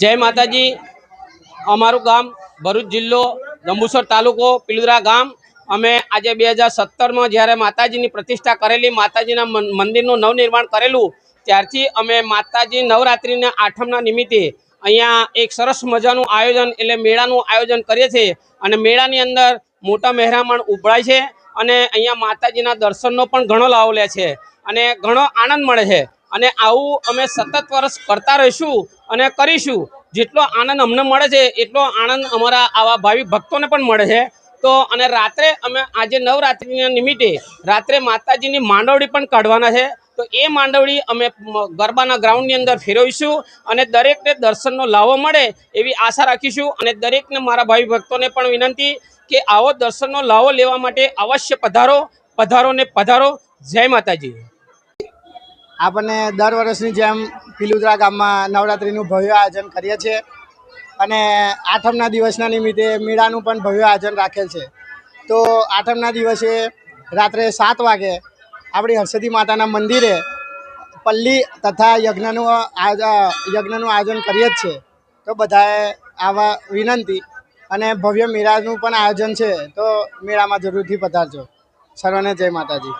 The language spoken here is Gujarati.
જય માતાજી. અમારું ગામ ભરૂચ જિલ્લો જંબુસર તાલુકો પિલુદરા ગામ. અમે આજે બે હજાર સત્તરમાં જ્યારે માતાજીની પ્રતિષ્ઠા કરેલી, માતાજીના મંદિરનું નવનિર્માણ કરેલું, ત્યારથી અમે માતાજી નવરાત્રિના આઠમના નિમિત્તે અહીંયા એક સરસ મજાનું આયોજન એટલે મેળાનું આયોજન કરીએ છીએ. અને મેળાની અંદર મોટા મહેરામણ ઉભરાય છે અને અહીંયા માતાજીના દર્શનનો પણ ઘણો લાભ લે છે. અને ઘણો આનંદ મળે છે. અને આવું અમે સતત વર્ષ કરતા રહીશું અને કરીશું. જેટલો આનંદ અમને મળે છે, એટલો આનંદ અમારા આવા ભાવિ ભક્તોને પણ મળે છે. તો અને રાત્રે અમે આજે નવરાત્રિના નિમિત્તે રાત્રે માતાજીની માંડવડી પણ કાઢવાના છે. તો એ માંડવડી અમે ગરબાના ગ્રાઉન્ડની અંદર ફેરવીશું અને દરેકને દર્શનનો લાવો મળે એવી આશા રાખીશું. અને દરેકને મારા ભાવિ ભક્તોને પણ વિનંતી કે આવો દર્શનનો લાવો લેવા માટે અવશ્ય પધારો પધારો ને પધારો. જય માતાજી. આપણને દર વર્ષની જેમ પિલુદરા ગામમાં નવરાત્રિનું ભવ્ય આયોજન કરીએ છીએ અને આઠમના દિવસના નિમિત્તે મેળાનું પણ ભવ્ય આયોજન રાખેલ છે. તો આઠમના દિવસે રાત્રે સાત વાગે આપણી હરસદી માતાના મંદિરે પલ્લી તથા યજ્ઞનું યજ્ઞનું આયોજન કરીએ જ છે તો બધાએ આવા વિનંતી અને ભવ્ય મેળાનું પણ આયોજન છે. તો મેળામાં જરૂરથી પધારજો. સર્વને જય માતાજી.